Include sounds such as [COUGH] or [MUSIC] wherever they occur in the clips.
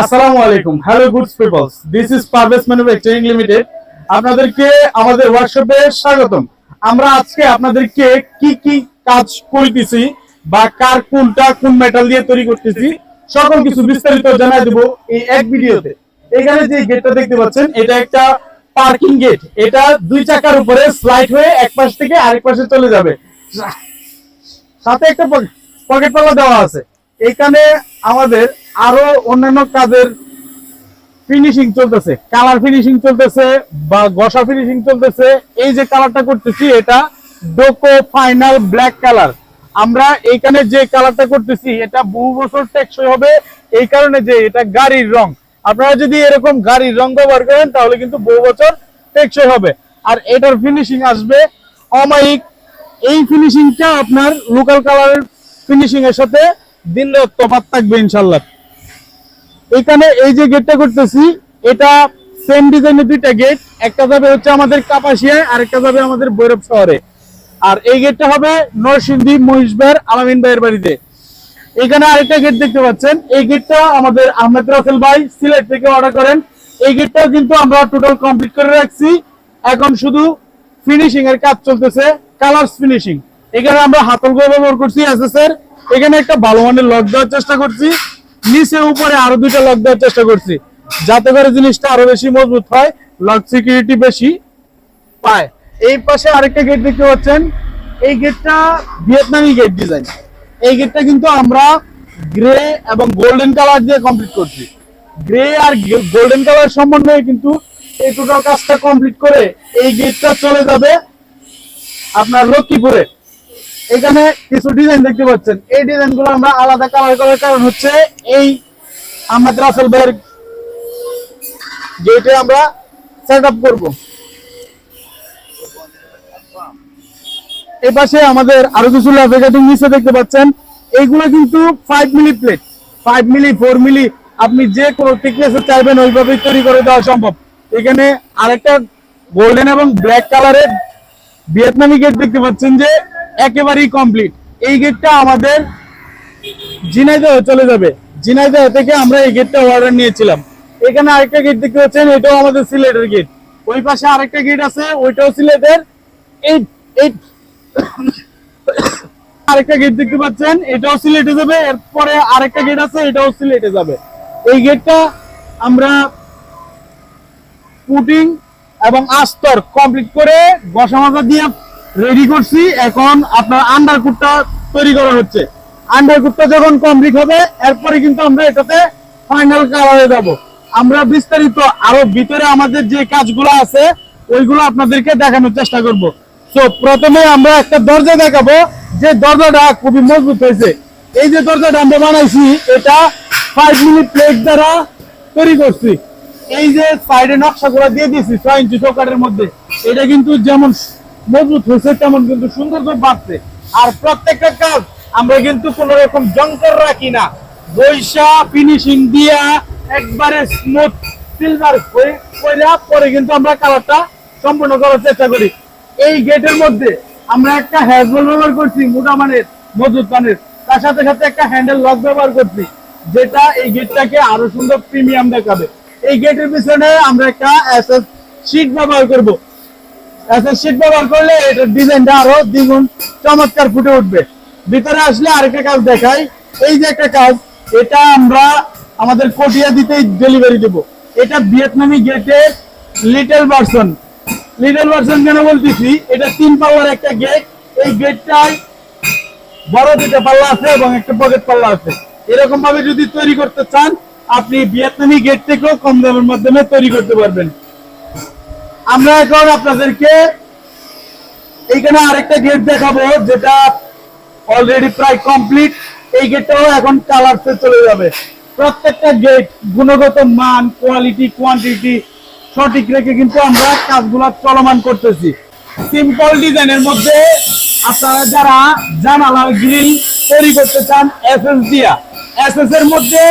আসসালামু আলাইকুম। Hello goods peoples this is Parvez manufacturing limited আপনাদেরকে আমাদের ওয়ার্কশপে স্বাগতম। আমরা আজকে আপনাদেরকে কি কি কাজ করিতেছি বা কার কোনটা কোন মেটাল দিয়ে তৈরি করতেছি, সকল কিছু বিস্তারিত জানাই দেব এই এক ভিডিওতে। এখানে যে গেটটা দেখতে পাচ্ছেন, এটা একটা পার্কিং গেট এটা দুই চাকার উপরে স্লাইড হয়ে এক পাশ থেকে আরেক পাশে চলে যাবে। সাথে একটা পকেট পাল্লা দেওয়া আছে। এখানে আমাদের আরও অন্যান্য কাজের ফিনিশিং চলতেছে কালার ফিনিশিং চলতেছে বা ঘষা ফিনিশিং চলতেছে, এই যে কালারটা করতেছি, এটা ডোকো ফাইনাল ব্ল্যাক কালার আমরা এইখানে যে কালারটা করতেছি, এটা বহু বছর টেকসই হবে, এই কারণে যে এটা গাড়ির রং। আপনারা যদি এরকম গাড়ির রং ব্যবহার করেন, তাহলে কিন্তু বহু বছর টেকসই হবে। আর এটার ফিনিশিং আসবে অমায়িক। এই ফিনিশিংটা আপনার লোকাল কালারের ফিনিশিং এর সাথে দিন রাত তফাৎ থাকবে ইনশাল্লাহ এখানে এই যে গেটটা করতেছি, এটা সেম ডিজাইনের দুইটা গেট একটা যাবে হচ্ছে আমাদের কাপাসিয়ায়, আর একটা যাবে আমাদের বৈরব শহরে। আর এই গেটটা হবে নরসিংদী মহিষবার আলামিন ভাইয়ের বাড়িতে। এখানে আরেকটা গেট দেখতে পাচ্ছেন। এই গেটটা আমাদের আহমেদ রাসেল ভাই সিলেট থেকে অর্ডার করেন। এই গেটটাও কিন্তু আমরা টোটাল কমপ্লিট করে রাখছি। এখন শুধু ফিনিশিং এর কাজ চলতেছে কালার্স ফিনিশিং এখানে আমরা হাতল ব্যবহার করছি এস এস এর এখানে একটা ভালো মানের লক দেওয়ার চেষ্টা করছি। নিচে উপরে আরও দুইটা লক দেওয়ার চেষ্টা করছি। যাতে করে জিনিসটা আরও বেশি মজবুত হয় লক সিকিউরিটি বেশি পায়। এই পাশে আরেকটা গেট দেখতে পাচ্ছেন। এই গেটটা ভিয়েতনামি গেট ডিজাইন এই গেটটা কিন্তু আমরা গ্রে এবং গোল্ডেন কালার দিয়ে কমপ্লিট করছি। গ্রে আর গোল্ডেন কালার সম্বন্ধে কিন্তু এই টোটাল কাজটা কমপ্লিট করে এই গেটটা চলে যাবে আপনার লক্ষ্মীপুরে। এখানে কিছু ডিজাইন দেখতে পাচ্ছেন। এই ডিজাইনগুলো আমরা আলাদা কালার করার কারণ হচ্ছে এই আমাদের রাসেল ভাইয়ের গেটে আমরা সেট আপ করব। এই পাশে আমাদের আরও কিছু ল্যাফেকাটিং নিচে দেখতে পাচ্ছেন। এইগুলো কিন্তু five milli plate five milli four milli আপনি যে কোনো থিকনেস চাইবেন ওইভাবেই তৈরি করে দেওয়া সম্ভব। এখানে আরেকটা গোল্ডেন এবং ব্ল্যাক কালারের ভিয়েতনামি গেট দেখতে পাচ্ছেন যে একেবারেই কমপ্লিট এই গেটটা আমাদের ঝিনাইদহ চলে যাবে। ঝিনাইদহ থেকে আমরা এই গেটটা অর্ডার নিয়েছিলাম। এখানে আরেকটা গেট দেখতে পাচ্ছেন, এটাও আমাদের সিলেটের গেট ওই পাশে আরেকটা গেট আছে, ওইটাও সিলেটের। এই [COUGHS] আরেকটা গেট দেখতে পাচ্ছেন, এটাও সিলেটে যাবে। এরপরে আরেকটা গেট আছে, এটাও সিলেটে যাবে। এই গেটটা আমরা পুটিং এবং আস্তর কমপ্লিট করে বসা মাজা দিয়ে রেডি করছি। এখন আপনার আন্ডারকুটটা তৈরি করা হচ্ছে। আন্ডারকুটটা যখন কমপ্লিট হবে, এরপরে কিন্তু আমরা এটাতে ফাইনাল কালারে যাব। আমরা বিস্তারিত আরও ভিতরে আমাদের যে কাজগুলো আছে, ওইগুলো আপনাদেরকে দেখানোর চেষ্টা করব। তো প্রথমে আমরা একটা দরজা দেখাবো। যে দরজাটা খুবই মজবুত হয়েছে। এই যে দরজাটা আমরা বানাইছি, এটা ফাইভ মিনিট প্লেট দ্বারা তৈরি করছি। এই যে সাইডে নকশাগুলো দিয়ে দিয়েছি, ছয় ইঞ্চি চৌকাটের মধ্যে। এটা কিন্তু যেমন মজবুত হয়েছে, তেমন কিন্তু সৌন্দর্য বাড়ছে। আর প্রত্যেকটা কাজ আমরা কিন্তু কোন রকম জঙ্কর রাখি না। বৈশা ফিনিশিং দিয়া একবারে স্মুথ সিলভার কইরা পরে কিন্তু আমরা কালারটা সম্পূর্ণ করার চেষ্টা করি। এই গেটের মধ্যে আমরা একটা হ্যাজবল ব্যবহার করছি, মোটা মানের মজুত মানের। তার সাথে সাথে একটা হ্যান্ডেল লক ব্যবহার করছি, যেটা এই গেটটাকে আরও সুন্দর প্রিমিয়াম দেখাবে। এই গেটের পিছনে আমরা একটা এসএস শীট ব্যবহার করব। এসএস শীট ব্যবহার করলে এটার ডিজাইনটা আরও দ্বিগুণ চমৎকার ফুটে উঠবে। ভিতরে আসলে আরেকটা কাজ দেখাই। এই যে একটা কাজ, এটা আমরা আমাদের দিতেই ডেলিভারি দেব। এটা ভিয়েতনামি গেটের লিটল ভার্সন লিটল ভার্সন কেন বলতেছি? এটা তিন পাল্লার একটা গেট এই গেটটায় বড় দুটো পাল্লা আছে এবং একটা পকেট পাল্লা আছে। এরকম ভাবে যদি তৈরি করতে চান, আপনি ভিয়েতনামি গেট থেকেও কম দামের মাধ্যমে তৈরি করতে পারবেন। আমরা এখন আপনাদেরকে এইখানে আরেকটা গেট দেখাবো যেটা অলরেডি প্রায় কমপ্লিট এই গেটটাও এখন কালারসে চলে যাবে। প্রত্যেকটা গেট গুণগত মান কোয়ালিটি কোয়ান্টিটি সঠিক রেখে কিন্তু আমরা কাজগুলো চলমান করতেছি। সিম্পল ডিজাইনের মধ্যে আপনারা যারা জানালা গ্রিল তৈরি করতে চান এসএস দিয়া। এসএস এর মধ্যে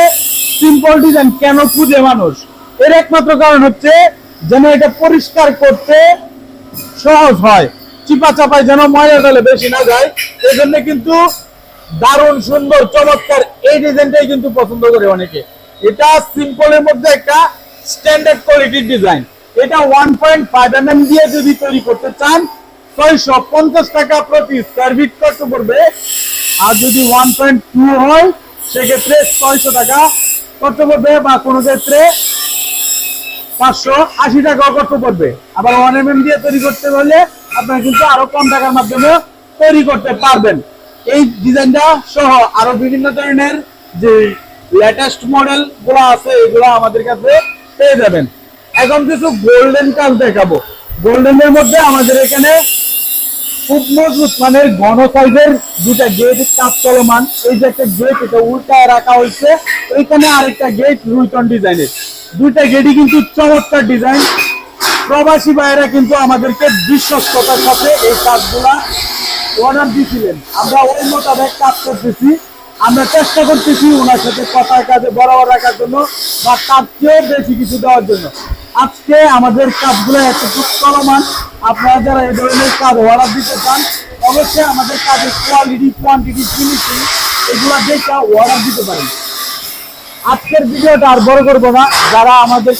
সিম্পল ডিজাইন কেন খুঁজে মানুষ? এর একমাত্র কারণ হচ্ছে যেন এটা পরিষ্কার করতে সহজ হয়। চিপা চাপায় যেন ময়লা ডালে বেশি না যায়। এই জন্য কিন্তু দারুণ, সুন্দর, চমৎকার এই ডিজাইনটাই কিন্তু পছন্দ করে অনেকে। এটা সিম্পলের মধ্যে একটা স্ট্যান্ডার্ড কোয়ালিটির ডিজাইন এটা one point five M M দিয়ে যদি তৈরি করতে চান, ছয়শো পঞ্চাশ টাকা প্রতি স্কোয়ার ফিট করতে পড়বে। আর যদি ওয়ান পয়েন্ট টু হয়, সেক্ষেত্রে ছয়শো টাকা করতে পড়বে বা কোনো ক্ষেত্রে পাঁচশো আশি টাকাও করতে পড়বে আবার ওয়ান এম দিয়ে তৈরি করতে হলে আপনারা কিন্তু আরও কম টাকার মাধ্যমে তৈরি করতে পারবেন। এই ডিজাইনটা সহ আরও বিভিন্ন ধরনের যে লেটেস্ট মডেলগুলো আছে, এগুলো আমাদের কাছে পেয়ে যাবেন। এখন কিছু গোল্ডেন কাজ দেখাবো। গোল্ডেনের মধ্যে আমাদের এখানে খুব মজবুত মানের ঘন সাইজের দুটা গেট কাজ চলমান। এই যে একটা গেট এটা উল্টায় রাখা হয়েছে। ওইখানে আরেকটা গেট রুইটন ডিজাইনের দুইটা গেডি কিন্তু চমৎকার ডিজাইন প্রবাসী ভাইয়েরা কিন্তু আমাদেরকে বিশ্বস্ততার সাথে এই কাজগুলা অর্ডার দিয়েছিলেন। আমরা ওই মোতাবেক কাজ করতেছি। আমরা চেষ্টা করতেছি ওনার সাথে কথার কাজে বরাবর রাখার জন্য বা তার চেয়েও বেশি কিছু দেওয়ার জন্য। আজকে আমাদের কাজগুলো এতটুকু চলমান। আপনারা যারা এই ধরনের কাজ অর্ডার দিতে চান, অবশ্যই আমাদের কাজের কোয়ালিটি কোয়ান্টিটি ফিনিশিং এগুলো দেখে অর্ডার দিতে পারেন। আজকের ভিডিওটা আর বড় করব না। যারা আমাদের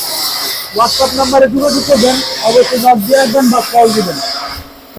হোয়াটসঅ্যাপ নাম্বারে যোগাযোগ দেন অবশ্যই নক দিয়ে রাখবেন বা কল দিবেন।